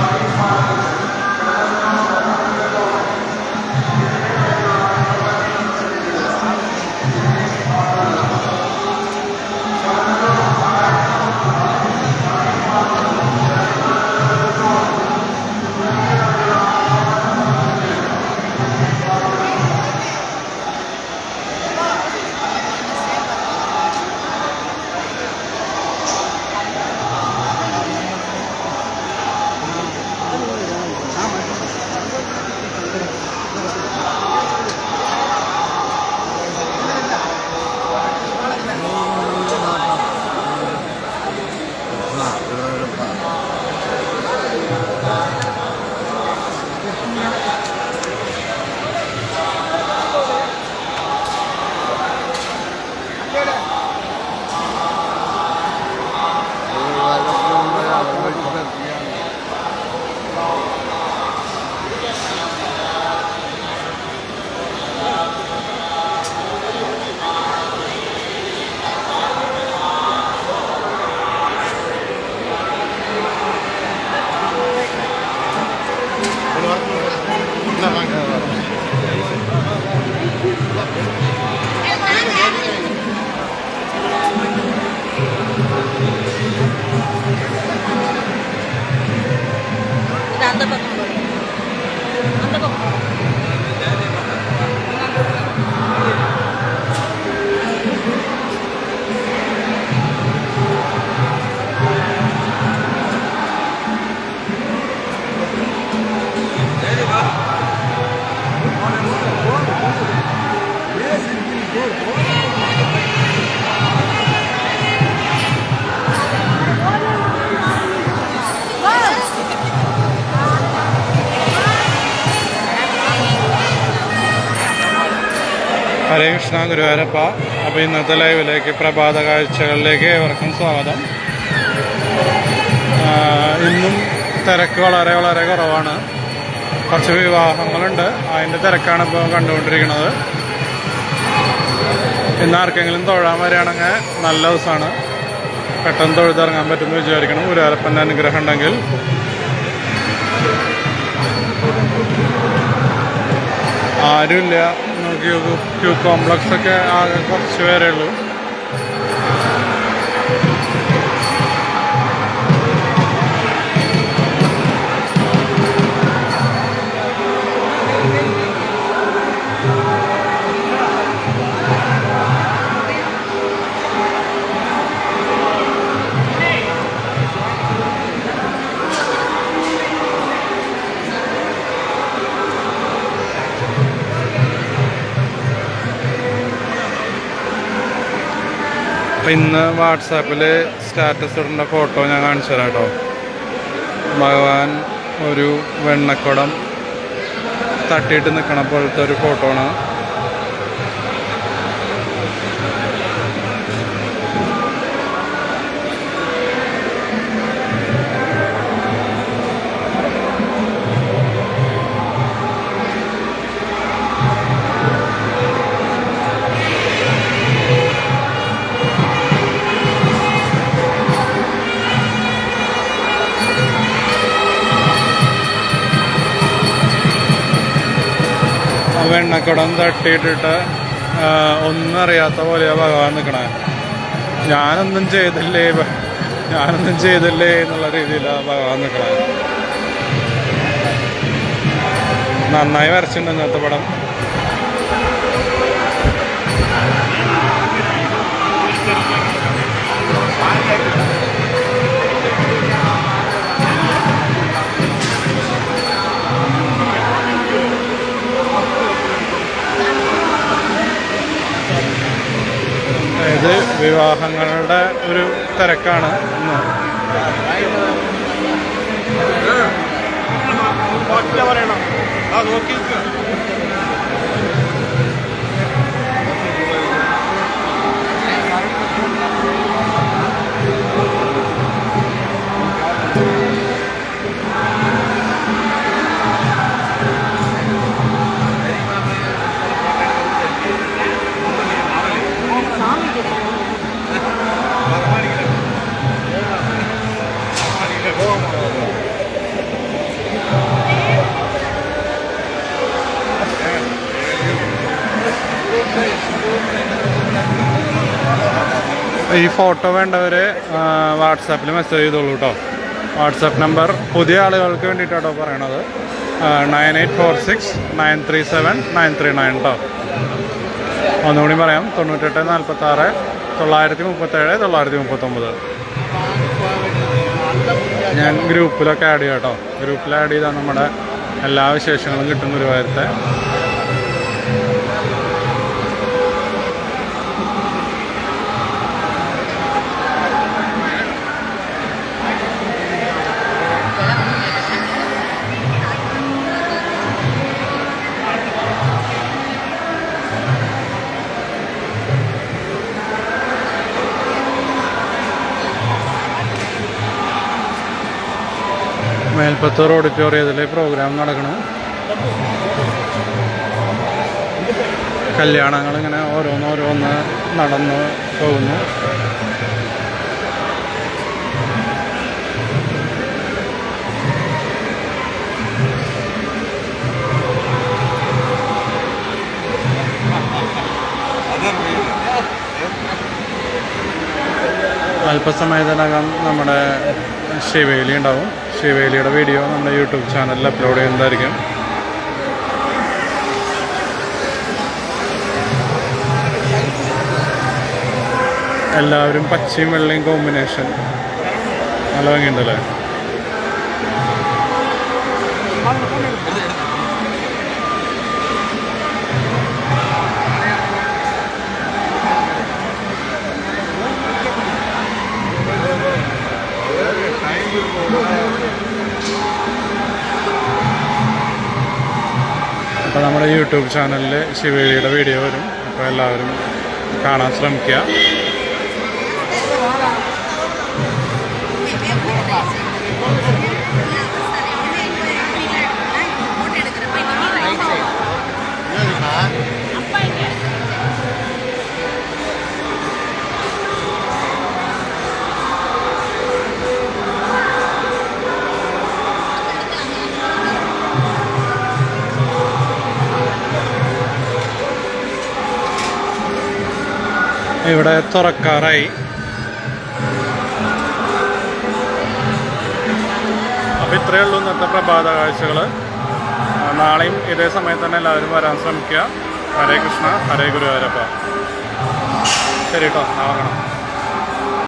Amen. 감사합니다. ഹരേ കൃഷ്ണ ഗുരുവായൂരപ്പ. അപ്പോൾ ഇന്നത്തെ ലൈവിലേക്ക് പ്രഭാത കാഴ്ചകളിലേക്ക് ഏവർക്കും സ്വാഗതം. ഇന്നും തിരക്ക് വളരെ വളരെ കുറവാണ്. കുറച്ച് വിവാഹങ്ങളുണ്ട്. അതിന്റെ തിരക്കാണ് ഇപ്പോൾ കണ്ടുകൊണ്ടിരിക്കുന്നത്. ഇന്ന് ആർക്കെങ്കിലും തൊഴാൻ വരികയാണെങ്കിൽ നല്ല ദിവസമാണ്. പെട്ടെന്ന് തൊഴുതിറങ്ങാൻ പറ്റുമെന്ന് വിചാരിക്കണം. ഗുരുവായൂരപ്പന്റെ അനുഗ്രഹം ഉണ്ടെങ്കിൽ. ആരുമില്ല. നോക്കൂ ക്യൂ കോംപ്ലക്സ് ഒക്കെ ആകെ കുറച്ച് പേരേ ഉള്ളൂ. അപ്പം ഇന്ന് വാട്സാപ്പിൽ സ്റ്റാറ്റസ് ഇടേണ്ട ഫോട്ടോ ഞാൻ കാണിച്ചു തരാം കേട്ടോ. ഭഗവാൻ ഒരു വെണ്ണക്കുടം തട്ടിയിട്ട് നിൽക്കണ പോലത്തെ ഒരു ഫോട്ടോ ആണ്. വെണ്ണക്കുടം തട്ടിയിട്ടിട്ട് ഒന്നറിയാത്ത പോലെയാ ഭഗവാൻ നിൽക്കണേ ഞാനൊന്നും ചെയ്തില്ലേ ഞാനൊന്നും ചെയ്തില്ലേ എന്നുള്ള രീതിയിലാണ് ഭഗവാൻ നിൽക്കണേ നന്നായി വരച്ചിട്ടുണ്ട് ഇന്നത്തെ പടം. വിവാഹങ്ങളുടെ ഒരു തിരക്കാണ് ആ നോക്കി ഈ ഫോട്ടോ വേണ്ടവർ വാട്സാപ്പിൽ മെസ്സേജ് ചെയ്തോളൂ കേട്ടോ വാട്സാപ്പ് നമ്പർ പുതിയ ആളുകൾക്ക് വേണ്ടിയിട്ടാട്ടോ പറയണത്. Nine eight four six nine three seven nine three nine കേട്ടോ ഒന്നുകൂടി പറയാം. തൊണ്ണൂറ്റെട്ട് നാൽപ്പത്തി ആറ് തൊള്ളായിരത്തി മുപ്പത്തേഴ് തൊള്ളായിരത്തി മുപ്പത്തൊമ്പത് ഞാൻ ഗ്രൂപ്പിലൊക്കെ ആഡ് ചെയ്യാം കേട്ടോ ഗ്രൂപ്പിൽ ആഡ് ചെയ്താൽ നമ്മുടെ എല്ലാ വിശേഷങ്ങളും കിട്ടും ഗുരുവായൂരത്തെ മേൽപ്പത്തൂർ ഓഡിറ്റോറിയത്തിൽ പ്രോഗ്രാം നടക്കണം. കല്യാണങ്ങൾ ഇങ്ങനെ ഓരോന്നോരോന്ന് നടന്ന് പോകുന്നു. അല്പസമയത്തിനകം നമ്മുടെ ശിവേലി ഉണ്ടാവും. ശിവേലിയുടെ വീഡിയോ നമ്മുടെ യൂട്യൂബ് ചാനലിൽ അപ്ലോഡ് ചെയ്യുന്നതായിരിക്കും. എല്ലാവരും പച്ചയും വെള്ളയും കോമ്പിനേഷൻ നല്ല ഭംഗിയുണ്ടല്ലേ? അപ്പോൾ നമ്മുടെ യൂട്യൂബ് ചാനലിൽ ശിവേലിയുടെ വീഡിയോ വരും. അപ്പോൾ എല്ലാവരും കാണാൻ ശ്രമിക്കുക. ഇവിടെ തുറക്കാറായി. അപ്പം ഇത്രയേ ഉള്ളൂ ഇന്നത്തെ പ്രഭാത കാഴ്ചകൾ നാളെയും ഇതേ സമയത്ത് തന്നെ എല്ലാവരും വരാൻ ശ്രമിക്കുക. ഹരേ കൃഷ്ണ ഹരേ ഗുരുവായൂരപ്പ. ശരി കേട്ടോ നാളെ കാണാം.